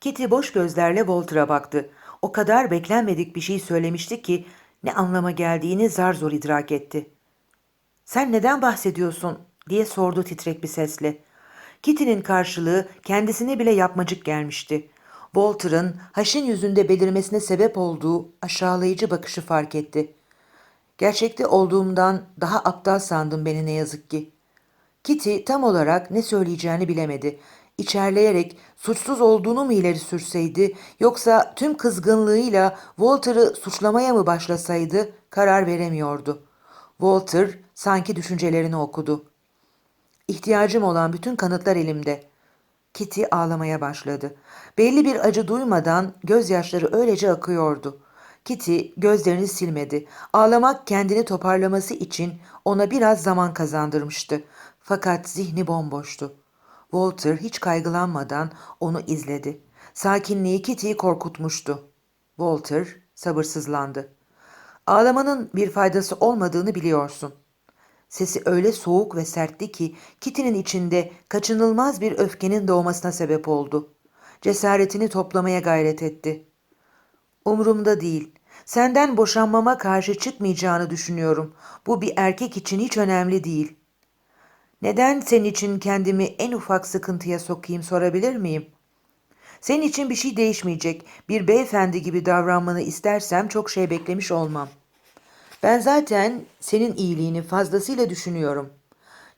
Kitty boş gözlerle Walter'a baktı. O kadar beklenmedik bir şey söylemişti ki ne anlama geldiğini zar zor idrak etti. Sen neden bahsediyorsun diye sordu titrek bir sesle. Kitty'nin karşılığı kendisine bile yapmacık gelmişti. Walter'ın haşin yüzünde belirmesine sebep olduğu aşağılayıcı bakışı fark etti. Gerçekte olduğumdan daha aptal sandım beni ne yazık ki. Kitty tam olarak ne söyleyeceğini bilemedi. İçerleyerek suçsuz olduğunu mu ileri sürseydi yoksa tüm kızgınlığıyla Walter'ı suçlamaya mı başlasaydı karar veremiyordu. Walter sanki düşüncelerini okudu. İhtiyacım olan bütün kanıtlar elimde. Kitty ağlamaya başladı. Belli bir acı duymadan gözyaşları öylece akıyordu. Kitty gözlerini silmedi. Ağlamak kendini toparlaması için ona biraz zaman kazandırmıştı. Fakat zihni bomboştu. Walter hiç kaygılanmadan onu izledi. Sakinliği Kitty'yi korkutmuştu. Walter sabırsızlandı. Ağlamanın bir faydası olmadığını biliyorsun. Sesi öyle soğuk ve sertti ki Kitty'nin içinde kaçınılmaz bir öfkenin doğmasına sebep oldu. Cesaretini toplamaya gayret etti. Umurumda değil. Senden boşanmama karşı çıkmayacağını düşünüyorum. Bu bir erkek için hiç önemli değil. Neden senin için kendimi en ufak sıkıntıya sokayım sorabilir miyim? Senin için bir şey değişmeyecek. Bir beyefendi gibi davranmanı istersem çok şey beklemiş olmam. Ben zaten senin iyiliğini fazlasıyla düşünüyorum.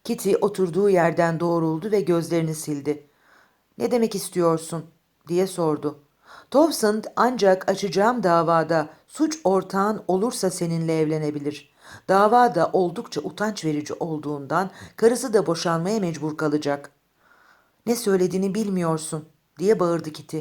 Kitty oturduğu yerden doğruldu ve gözlerini sildi. Ne demek istiyorsun? diye sordu. Towsend ancak açacağım davada suç ortağın olursa seninle evlenebilir. Dava da oldukça utanç verici olduğundan karısı da boşanmaya mecbur kalacak. Ne söylediğini bilmiyorsun diye bağırdı Kitty.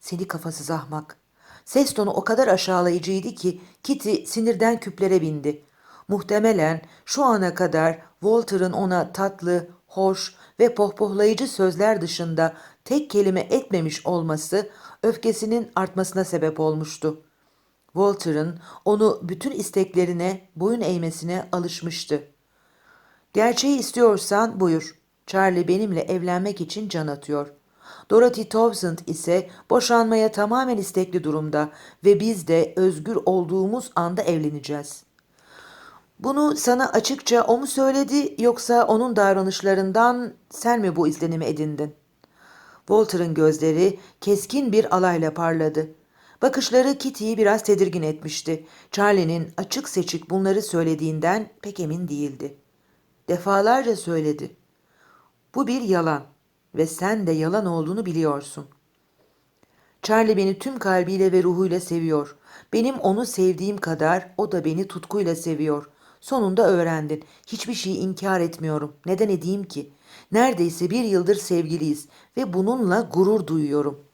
Seni kafasız ahmak. Ses tonu o kadar aşağılayıcıydı ki Kitty sinirden küplere bindi. Muhtemelen şu ana kadar Walter'ın ona tatlı, hoş ve pohpohlayıcı sözler dışında tek kelime etmemiş olması öfkesinin artmasına sebep olmuştu. Walter'ın onu bütün isteklerine boyun eğmesine alışmıştı. Gerçeği istiyorsan buyur. Charlie benimle evlenmek için can atıyor. Dorothy Townsend ise boşanmaya tamamen istekli durumda ve biz de özgür olduğumuz anda evleneceğiz. Bunu sana açıkça o mu söyledi yoksa onun davranışlarından sen mi bu izlenimi edindin? Walter'ın gözleri keskin bir alayla parladı. Bakışları Kitty'yi biraz tedirgin etmişti. Charlie'nin açık seçik bunları söylediğinden pek emin değildi. Defalarca söyledi. Bu bir yalan ve sen de yalan olduğunu biliyorsun. Charlie beni tüm kalbiyle ve ruhuyla seviyor. Benim onu sevdiğim kadar o da beni tutkuyla seviyor. Sonunda öğrendin. Hiçbir şeyi inkar etmiyorum. Neden edeyim ki? Neredeyse bir yıldır sevgiliyiz ve bununla gurur duyuyorum.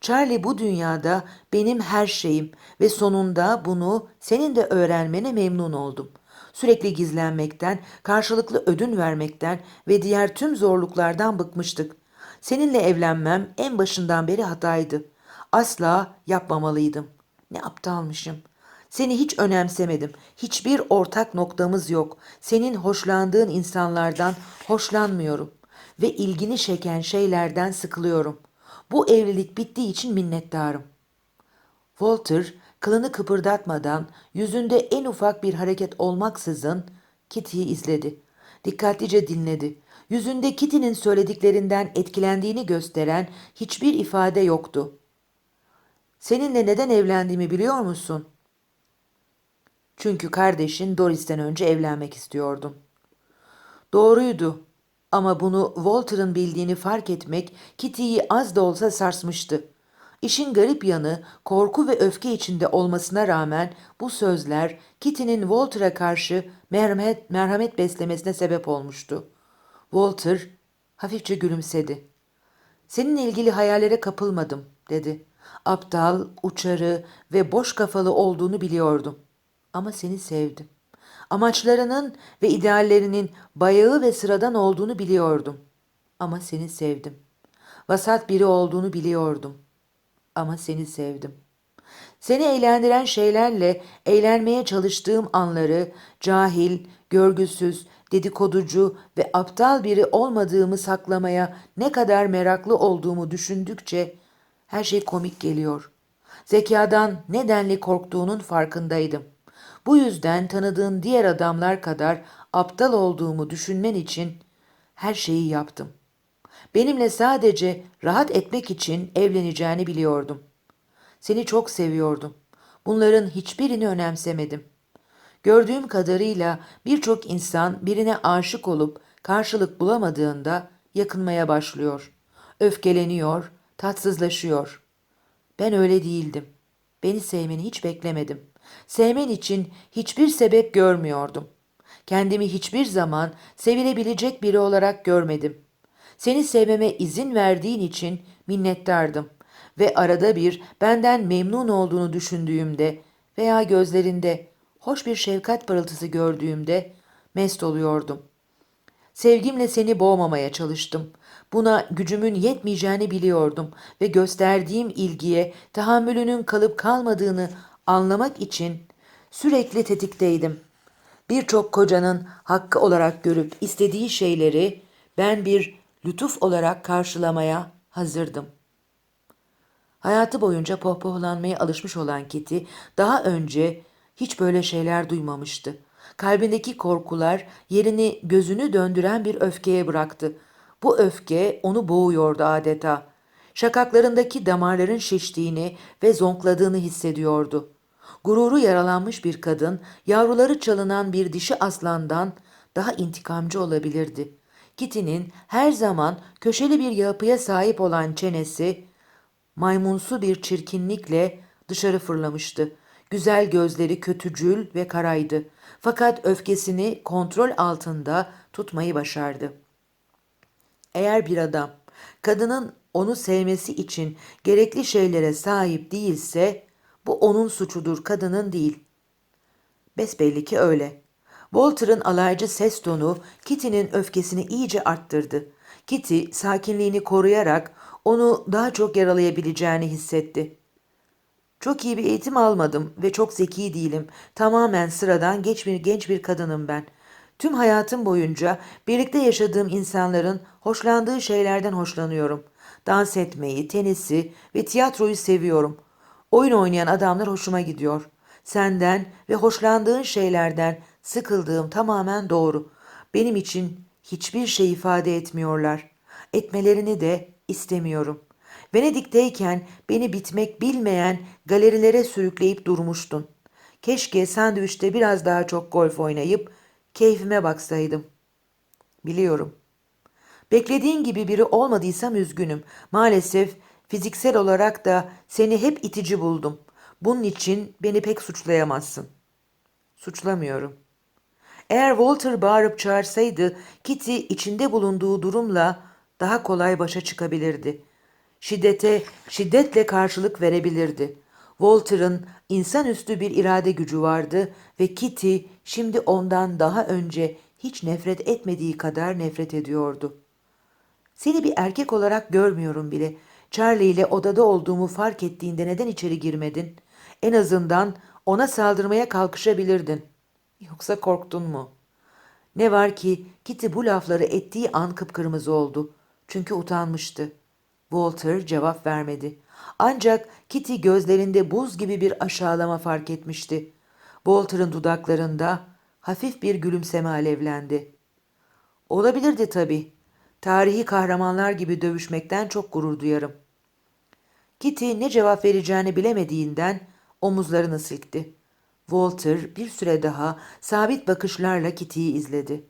Charlie bu dünyada benim her şeyim ve sonunda bunu senin de öğrenmene memnun oldum. Sürekli gizlenmekten, karşılıklı ödün vermekten ve diğer tüm zorluklardan bıkmıştık. Seninle evlenmem en başından beri hataydı. Asla yapmamalıydım. Ne aptalmışım. Seni hiç önemsemedim. Hiçbir ortak noktamız yok. Senin hoşlandığın insanlardan hoşlanmıyorum ve ilgini çeken şeylerden sıkılıyorum. Bu evlilik bittiği için minnettarım. Walter kılını kıpırdatmadan yüzünde en ufak bir hareket olmaksızın Kitty'yi izledi. Dikkatlice dinledi. Yüzünde Kitty'nin söylediklerinden etkilendiğini gösteren hiçbir ifade yoktu. Seninle neden evlendiğimi biliyor musun? Çünkü kardeşin Doris'ten önce evlenmek istiyordum. Doğruydu ama bunu Walter'ın bildiğini fark etmek Kitty'yi az da olsa sarsmıştı. İşin garip yanı korku ve öfke içinde olmasına rağmen bu sözler Kitty'nin Walter'a karşı merhamet, merhamet beslemesine sebep olmuştu. Walter hafifçe gülümsedi. Seninle ilgili hayallere kapılmadım dedi. Aptal, uçarı ve boş kafalı olduğunu biliyordum. Ama seni sevdim. Amaçlarının ve ideallerinin bayağı ve sıradan olduğunu biliyordum. Ama seni sevdim. Vasat biri olduğunu biliyordum. Ama seni sevdim. Seni eğlendiren şeylerle eğlenmeye çalıştığım anları cahil, görgüsüz, dedikoducu ve aptal biri olmadığımı saklamaya ne kadar meraklı olduğumu düşündükçe Her şey komik geliyor. Zekadan nedenli korktuğunun farkındaydım. Bu yüzden tanıdığın diğer adamlar kadar aptal olduğumu düşünmen için her şeyi yaptım. Benimle sadece rahat etmek için evleneceğini biliyordum. Seni çok seviyordum. Bunların hiçbirini önemsemedim. Gördüğüm kadarıyla birçok insan birine aşık olup karşılık bulamadığında yakınmaya başlıyor. Öfkeleniyor, tatsızlaşıyor. Ben öyle değildim. Beni sevmeni hiç beklemedim. Sevmen için hiçbir sebep görmüyordum. Kendimi hiçbir zaman sevilebilecek biri olarak görmedim. Seni sevmeme izin verdiğin için minnettardım ve arada bir benden memnun olduğunu düşündüğümde veya gözlerinde hoş bir şefkat parıltısı gördüğümde mest oluyordum. Sevgimle seni boğmamaya çalıştım. Buna gücümün yetmeyeceğini biliyordum ve gösterdiğim ilgiye tahammülünün kalıp kalmadığını anlamak için sürekli tetikteydim. Birçok kocanın hakkı olarak görüp istediği şeyleri ben bir lütuf olarak karşılamaya hazırdım. Hayatı boyunca pohpohlanmaya alışmış olan Kitty daha önce hiç böyle şeyler duymamıştı. Kalbindeki korkular yerini gözünü döndüren bir öfkeye bıraktı. Bu öfke onu boğuyordu adeta. Şakaklarındaki damarların şiştiğini ve zonkladığını hissediyordu. Gururu yaralanmış bir kadın, yavruları çalınan bir dişi aslandan daha intikamcı olabilirdi. Kitty'nin her zaman köşeli bir yapıya sahip olan çenesi maymunsu bir çirkinlikle dışarı fırlamıştı. Güzel gözleri kötücül ve karaydı. Fakat öfkesini kontrol altında tutmayı başardı. Eğer bir adam kadının onu sevmesi için gerekli şeylere sahip değilse bu onun suçudur, kadının değil. Besbelli ki öyle. Walter'ın alaycı ses tonu Kitty'nin öfkesini iyice arttırdı. Kitty sakinliğini koruyarak onu daha çok yaralayabileceğini hissetti. Çok iyi bir eğitim almadım ve çok zeki değilim. Tamamen sıradan geç bir genç bir kadınım ben. Tüm hayatım boyunca birlikte yaşadığım insanların hoşlandığı şeylerden hoşlanıyorum. Dans etmeyi, tenisi ve tiyatroyu seviyorum. Oyun oynayan adamlar hoşuma gidiyor. Senden ve hoşlandığın şeylerden sıkıldığım tamamen doğru. Benim için hiçbir şey ifade etmiyorlar. Etmelerini de istemiyorum. Venedik'teyken beni bitmek bilmeyen galerilere sürükleyip durmuştun. Keşke sandviçte biraz daha çok golf oynayıp keyfime baksaydım. Biliyorum. Beklediğin gibi biri olmadıysam üzgünüm. Maalesef fiziksel olarak da seni hep itici buldum. Bunun için beni pek suçlayamazsın. Suçlamıyorum. Eğer Walter bağırıp çağırsaydı Kitty içinde bulunduğu durumla daha kolay başa çıkabilirdi. Şiddete şiddetle karşılık verebilirdi. Walter'ın insanüstü bir irade gücü vardı ve Kitty şimdi ondan daha önce hiç nefret etmediği kadar nefret ediyordu. Seni bir erkek olarak görmüyorum bile. Charlie ile odada olduğumu fark ettiğinde neden içeri girmedin? En azından ona saldırmaya kalkışabilirdin. Yoksa korktun mu? Ne var ki Kitty bu lafları ettiği an kıpkırmızı oldu. Çünkü utanmıştı. Walter cevap vermedi. Ancak Kitty gözlerinde buz gibi bir aşağılama fark etmişti. Walter'ın dudaklarında hafif bir gülümseme alevlendi. Olabilirdi tabii. Tarihi kahramanlar gibi dövüşmekten çok gurur duyarım. Kitty ne cevap vereceğini bilemediğinden omuzlarını silkti. Walter bir süre daha sabit bakışlarla Kitty'yi izledi.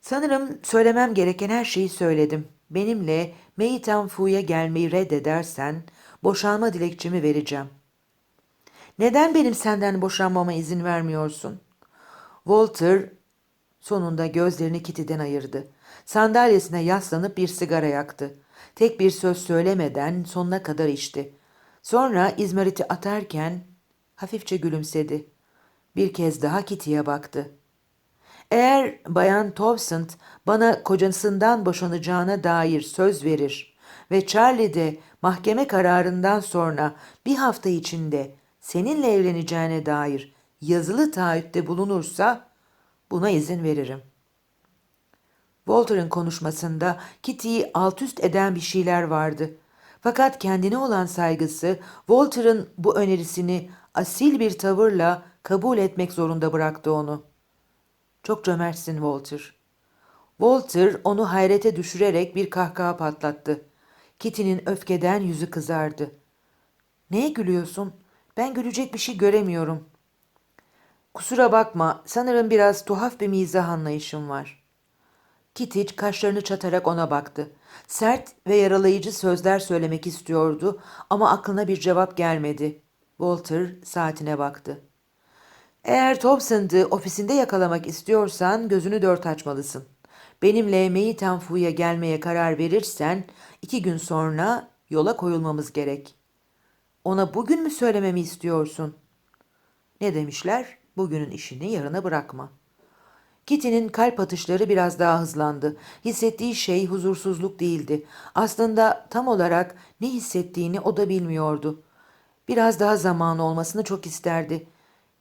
Sanırım söylemem gereken her şeyi söyledim. Benimle Meitan Fu'ya gelmeyi reddedersen boşanma dilekçemi vereceğim. Neden benim senden boşanmama izin vermiyorsun? Walter sonunda gözlerini Kitty'den ayırdı. Sandalyesine yaslanıp bir sigara yaktı. Tek bir söz söylemeden sonuna kadar içti. Sonra izmariti atarken hafifçe gülümsedi. Bir kez daha Kitty'ye baktı. Eğer Bayan Towsend bana kocasından boşanacağına dair söz verir ve Charlie de mahkeme kararından sonra bir hafta içinde seninle evleneceğine dair yazılı taahhütte bulunursa buna izin veririm. Walter'ın konuşmasında Kitty'yi alt üst eden bir şeyler vardı. Fakat kendine olan saygısı Walter'ın bu önerisini asil bir tavırla kabul etmek zorunda bıraktı onu. Çok cömertsin Walter. Walter onu hayrete düşürerek bir kahkaha patlattı. Kitty'nin öfkeden yüzü kızardı. Neye gülüyorsun? Ben gülecek bir şey göremiyorum. Kusura bakma, sanırım biraz tuhaf bir mizah anlayışım var. Kitty kaşlarını çatarak ona baktı. Sert ve yaralayıcı sözler söylemek istiyordu ama aklına bir cevap gelmedi. Walter saatine baktı. Eğer Thompson'ı ofisinde yakalamak istiyorsan gözünü dört açmalısın. Benimle Meyten Fu'ya gelmeye karar verirsen iki gün sonra yola koyulmamız gerek. Ona bugün mü söylememi istiyorsun? Ne demişler? Bugünün işini yarına bırakma. Kitty'nin kalp atışları biraz daha hızlandı. Hissettiği şey huzursuzluk değildi. Aslında tam olarak ne hissettiğini o da bilmiyordu. Biraz daha zamanı olmasını çok isterdi.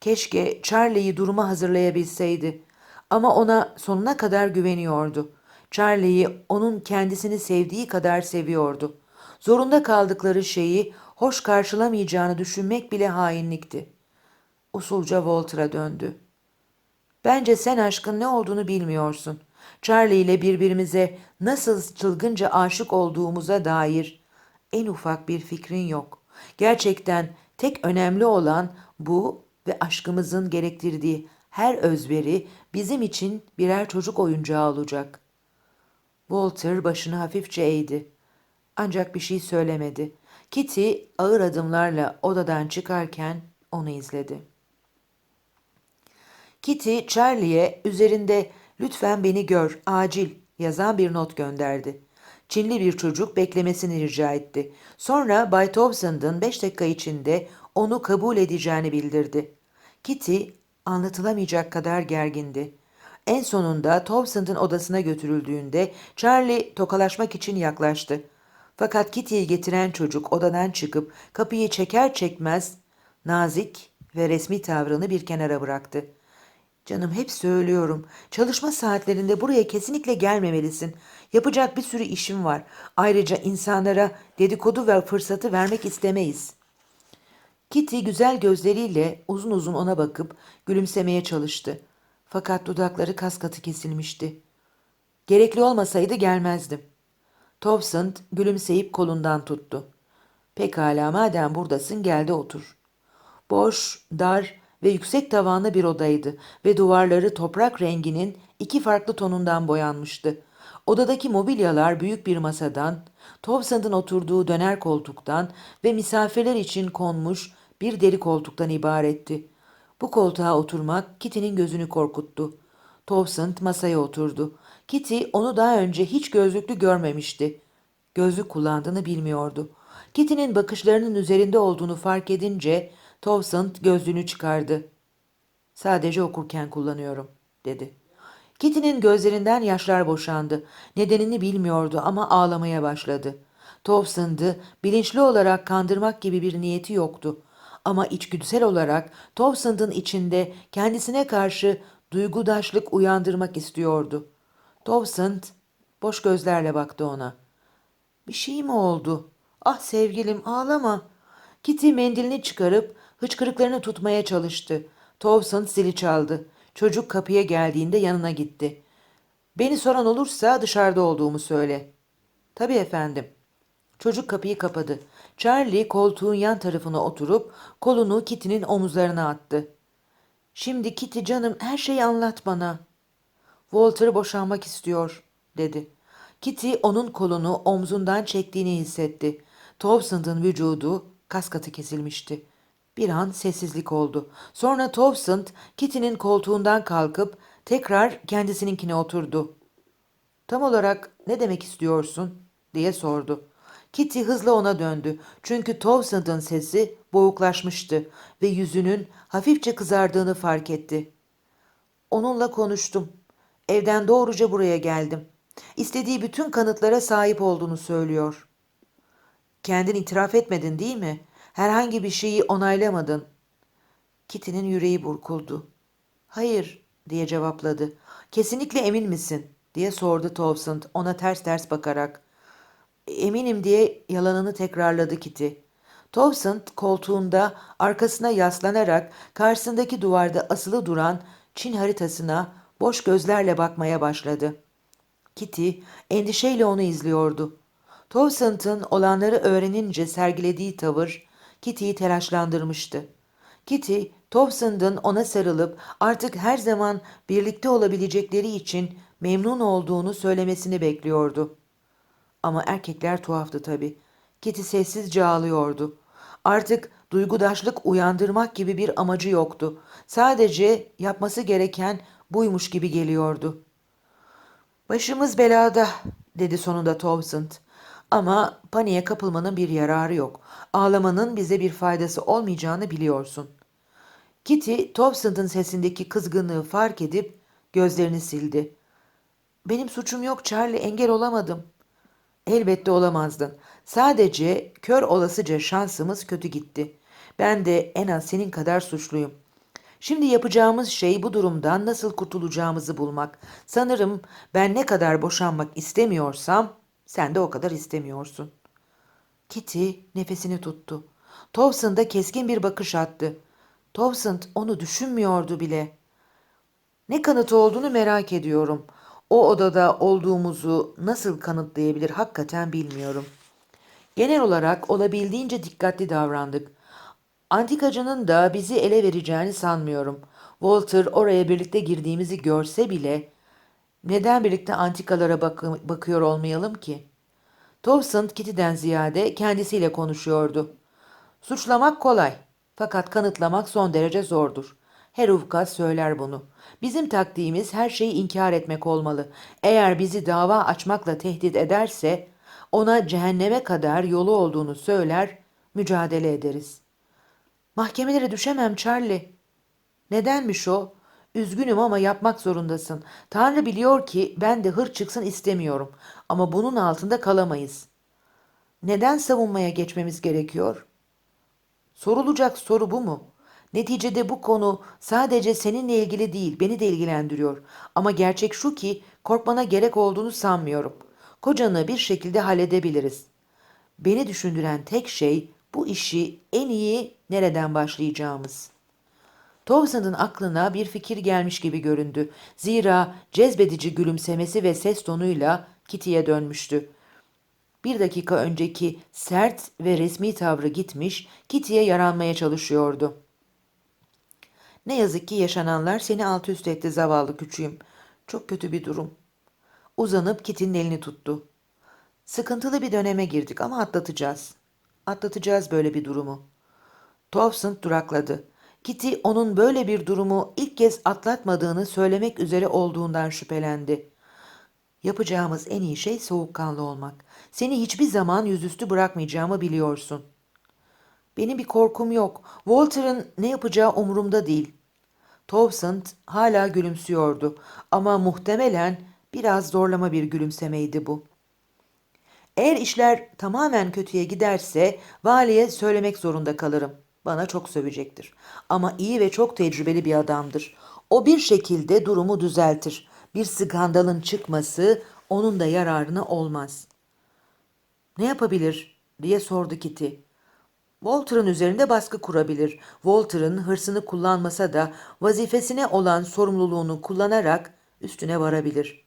Keşke Charlie'yi duruma hazırlayabilseydi. Ama ona sonuna kadar güveniyordu. Charlie'yi onun kendisini sevdiği kadar seviyordu. Zorunda kaldıkları şeyi hoş karşılamayacağını düşünmek bile hainlikti. Usulca Walter'a döndü. Bence sen aşkın ne olduğunu bilmiyorsun. Charlie ile birbirimize nasıl çılgınca aşık olduğumuza dair en ufak bir fikrin yok. Gerçekten tek önemli olan bu ve aşkımızın gerektirdiği her özveri bizim için birer çocuk oyuncağı olacak. Walter başını hafifçe eğdi. Ancak bir şey söylemedi. Kitty ağır adımlarla odadan çıkarken onu izledi. Kitty Charlie'ye üzerinde lütfen beni gör, acil yazan bir not gönderdi. Çinli bir çocuk beklemesini rica etti. Sonra Bay Thompson'ın beş dakika içinde onu kabul edeceğini bildirdi. Kitty anlatılamayacak kadar gergindi. En sonunda Thompson'ın odasına götürüldüğünde Charlie tokalaşmak için yaklaştı. Fakat Kitty'yi getiren çocuk odadan çıkıp kapıyı çeker çekmez nazik ve resmi tavrını bir kenara bıraktı. Canım hep söylüyorum. Çalışma saatlerinde buraya kesinlikle gelmemelisin. Yapacak bir sürü işim var. Ayrıca insanlara dedikodu ve fırsatı vermek istemeyiz. Kitty güzel gözleriyle uzun uzun ona bakıp gülümsemeye çalıştı. Fakat dudakları kas katı kesilmişti. Gerekli olmasaydı gelmezdim. Thompson gülümseyip kolundan tuttu. Pekala madem buradasın gel de otur. Boş, dar ve yüksek tavanlı bir odaydı ve duvarları toprak renginin iki farklı tonundan boyanmıştı. Odadaki mobilyalar büyük bir masadan, Thompson'ın oturduğu döner koltuktan ve misafirler için konmuş bir deri koltuktan ibaretti. Bu koltuğa oturmak Kitty'nin gözünü korkuttu. Thompson masaya oturdu. Kitty onu daha önce hiç gözlüklü görmemişti. Gözlük kullandığını bilmiyordu. Kitty'nin bakışlarının üzerinde olduğunu fark edince Towsend gözlüğünü çıkardı. Sadece okurken kullanıyorum, dedi. Kitty'nin gözlerinden yaşlar boşandı. Nedenini bilmiyordu ama ağlamaya başladı. Towsend'ı bilinçli olarak kandırmak gibi bir niyeti yoktu. Ama içgüdüsel olarak Towsend'ın içinde kendisine karşı duygudaşlık uyandırmak istiyordu. Towsend boş gözlerle baktı ona. Bir şey mi oldu? Ah sevgilim ağlama. Kitty mendilini çıkarıp hıçkırıklarını tutmaya çalıştı. Towson zili çaldı. Çocuk kapıya geldiğinde yanına gitti. Beni soran olursa dışarıda olduğumu söyle. Tabii efendim. Çocuk kapıyı kapadı. Charlie koltuğun yan tarafına oturup kolunu Kitty'nin omuzlarına attı. Şimdi Kitty canım her şeyi anlat bana. Walter boşanmak istiyor dedi. Kitty onun kolunu omzundan çektiğini hissetti. Thompson'ın vücudu kas katı kesilmişti. Bir an sessizlik oldu. Sonra Towsend Kitty'nin koltuğundan kalkıp tekrar kendisininkine oturdu. Tam olarak ne demek istiyorsun? diye sordu. Kitty hızla ona döndü. Çünkü Towsend'ın sesi boğuklaşmıştı ve yüzünün hafifçe kızardığını fark etti. Onunla konuştum. Evden doğruca buraya geldim. İstediği bütün kanıtlara sahip olduğunu söylüyor. Kendin itiraf etmedin değil mi? Herhangi bir şeyi onaylamadın. Kitty'nin yüreği burkuldu. Hayır diye cevapladı. Kesinlikle emin misin? diye sordu Towsend ona ters ters bakarak. Eminim diye yalanını tekrarladı Kitty. Towson koltuğunda arkasına yaslanarak karşısındaki duvarda asılı duran Çin haritasına boş gözlerle bakmaya başladı. Kitty endişeyle onu izliyordu. Towson'ın olanları öğrenince sergilediği tavır Kitty'yi telaşlandırmıştı. Kitty, Towson'ın ona sarılıp artık her zaman birlikte olabilecekleri için memnun olduğunu söylemesini bekliyordu. Ama erkekler tuhaftı tabii. Kitty sessizce ağlıyordu. Artık duygudaşlık uyandırmak gibi bir amacı yoktu. Sadece yapması gereken buymuş gibi geliyordu. Başımız belada, dedi sonunda Towson. Ama paniğe kapılmanın bir yararı yok. Ağlamanın bize bir faydası olmayacağını biliyorsun. Kitty, Towson'ın sesindeki kızgınlığı fark edip gözlerini sildi. Benim suçum yok Charlie, engel olamadım. Elbette olamazdın. Sadece kör olasıca şansımız kötü gitti. Ben de en az senin kadar suçluyum. Şimdi yapacağımız şey bu durumdan nasıl kurtulacağımızı bulmak. Sanırım ben ne kadar boşanmak istemiyorsam sen de o kadar istemiyorsun. Kitty nefesini tuttu. Towson da keskin bir bakış attı. Towson onu düşünmüyordu bile. Ne kanıtı olduğunu merak ediyorum. O odada olduğumuzu nasıl kanıtlayabilir hakikaten bilmiyorum. Genel olarak olabildiğince dikkatli davrandık. Antikacının da bizi ele vereceğini sanmıyorum. Walter oraya birlikte girdiğimizi görse bile neden birlikte antikalara bak- bakıyor olmayalım ki? Towson Kitty'den ziyade kendisiyle konuşuyordu. Suçlamak kolay fakat kanıtlamak son derece zordur. Her avukat söyler bunu. Bizim taktiğimiz her şeyi inkar etmek olmalı. Eğer bizi dava açmakla tehdit ederse ona cehenneme kadar yolu olduğunu söyler, mücadele ederiz. Mahkemelere düşemem Charlie. Nedenmiş o? Üzgünüm ama yapmak zorundasın. Tanrı biliyor ki ben de hır çıksın istemiyorum. Ama bunun altında kalamayız. Neden savunmaya geçmemiz gerekiyor? Sorulacak soru bu mu? Neticede bu konu sadece seninle ilgili değil, beni de ilgilendiriyor. Ama gerçek şu ki korkmana gerek olduğunu sanmıyorum. Kocanı bir şekilde halledebiliriz. Beni düşündüren tek şey bu işi en iyi nereden başlayacağımız. Towson'ın aklına bir fikir gelmiş gibi göründü. Zira cezbedici gülümsemesi ve ses tonuyla Kitty'ye dönmüştü. Bir dakika önceki sert ve resmi tavrı gitmiş, Kitty'ye yaranmaya çalışıyordu. Ne yazık ki yaşananlar seni alt üst etti zavallı küçüğüm. Çok kötü bir durum. Uzanıp Kitty'nin elini tuttu. Sıkıntılı bir döneme girdik ama atlatacağız. Atlatacağız böyle bir durumu. Towson durakladı. Kitty onun böyle bir durumu ilk kez atlatmadığını söylemek üzere olduğundan şüphelendi. Yapacağımız en iyi şey soğukkanlı olmak. Seni hiçbir zaman yüzüstü bırakmayacağımı biliyorsun. Benim bir korkum yok. Walter'ın ne yapacağı umurumda değil. Towson hala gülümsüyordu ama muhtemelen biraz zorlama bir gülümsemeydi bu. Eğer işler tamamen kötüye giderse valiye söylemek zorunda kalırım. Bana çok sövecektir. Ama iyi ve çok tecrübeli bir adamdır. O bir şekilde durumu düzeltir. Bir skandalın çıkması onun da yararına olmaz. Ne yapabilir diye sordu Kitty. Walter'ın üzerinde baskı kurabilir. Walter'ın hırsını kullanmasa da vazifesine olan sorumluluğunu kullanarak üstüne varabilir.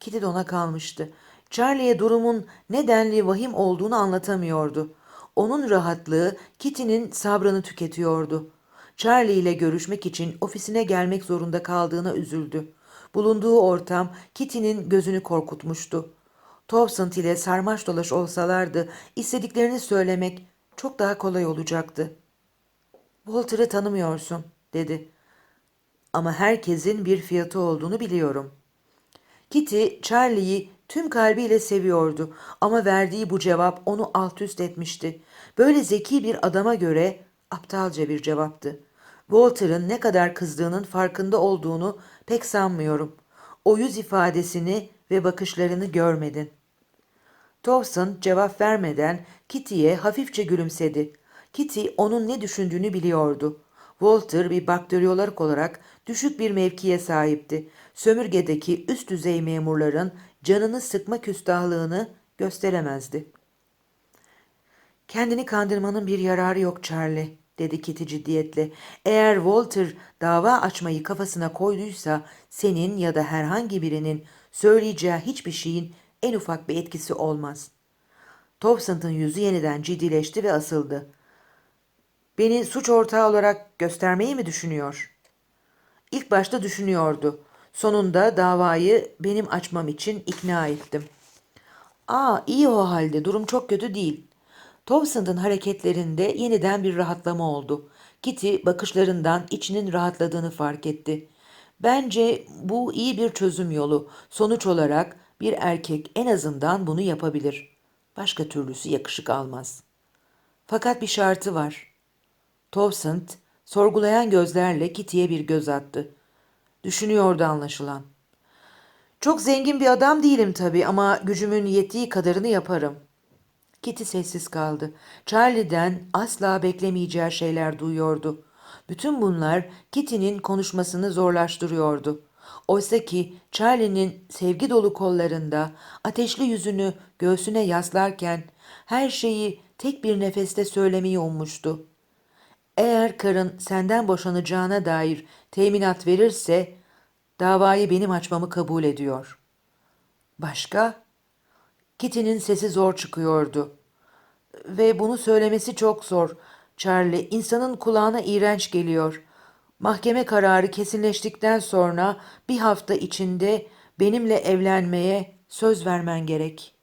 Kitty de ona kalmıştı. Charlie'ye durumun nedenli vahim olduğunu anlatamıyordu. Onun rahatlığı Kitty'nin sabrını tüketiyordu. Charlie ile görüşmek için ofisine gelmek zorunda kaldığına üzüldü. Bulunduğu ortam Kitty'nin gözünü korkutmuştu. Towson ile sarmaş dolaş olsalardı istediklerini söylemek çok daha kolay olacaktı. Walter'ı tanımıyorsun, dedi. Ama herkesin bir fiyatı olduğunu biliyorum. Kitty, Charlie'yi tüm kalbiyle seviyordu ama verdiği bu cevap onu alt üst etmişti. Böyle zeki bir adama göre aptalca bir cevaptı. Walter'ın ne kadar kızdığının farkında olduğunu pek sanmıyorum. O yüz ifadesini ve bakışlarını görmedin. Towson cevap vermeden Kitty'ye hafifçe gülümsedi. Kitty onun ne düşündüğünü biliyordu. Walter bir bakteriyolog olarak düşük bir mevkiye sahipti. Sömürgedeki üst düzey memurların canını sıkma küstahlığını gösteremezdi. Kendini kandırmanın bir yararı yok Charlie, dedi Kitty ciddiyetle. Eğer Walter dava açmayı kafasına koyduysa senin ya da herhangi birinin söyleyeceği hiçbir şeyin en ufak bir etkisi olmaz. Thompson'ın yüzü yeniden ciddileşti ve asıldı. Beni suç ortağı olarak göstermeyi mi düşünüyor? İlk başta düşünüyordu. Sonunda davayı benim açmam için ikna ettim. Aa iyi o halde durum çok kötü değil. Thompson'ın hareketlerinde yeniden bir rahatlama oldu. Kitty bakışlarından içinin rahatladığını fark etti. Bence bu iyi bir çözüm yolu. Sonuç olarak bir erkek en azından bunu yapabilir. Başka türlüsü yakışık almaz. Fakat bir şartı var. Towsend sorgulayan gözlerle Kitty'ye bir göz attı. Düşünüyordu anlaşılan. Çok zengin bir adam değilim tabii ama gücümün yettiği kadarını yaparım. Kitty sessiz kaldı. Charlie'den asla beklemeyeceği şeyler duyuyordu. Bütün bunlar Kitty'nin konuşmasını zorlaştırıyordu. Oysa ki Charlie'nin sevgi dolu kollarında ateşli yüzünü göğsüne yaslarken her şeyi tek bir nefeste söylemeyi ummuştu. Eğer karın senden boşanacağına dair teminat verirse davayı benim açmamı kabul ediyor. Başka? Kitty'nin sesi zor çıkıyordu. Ve bunu söylemesi çok zor. Charlie, insanın kulağına iğrenç geliyor. Mahkeme kararı kesinleştikten sonra bir hafta içinde benimle evlenmeye söz vermen gerek.''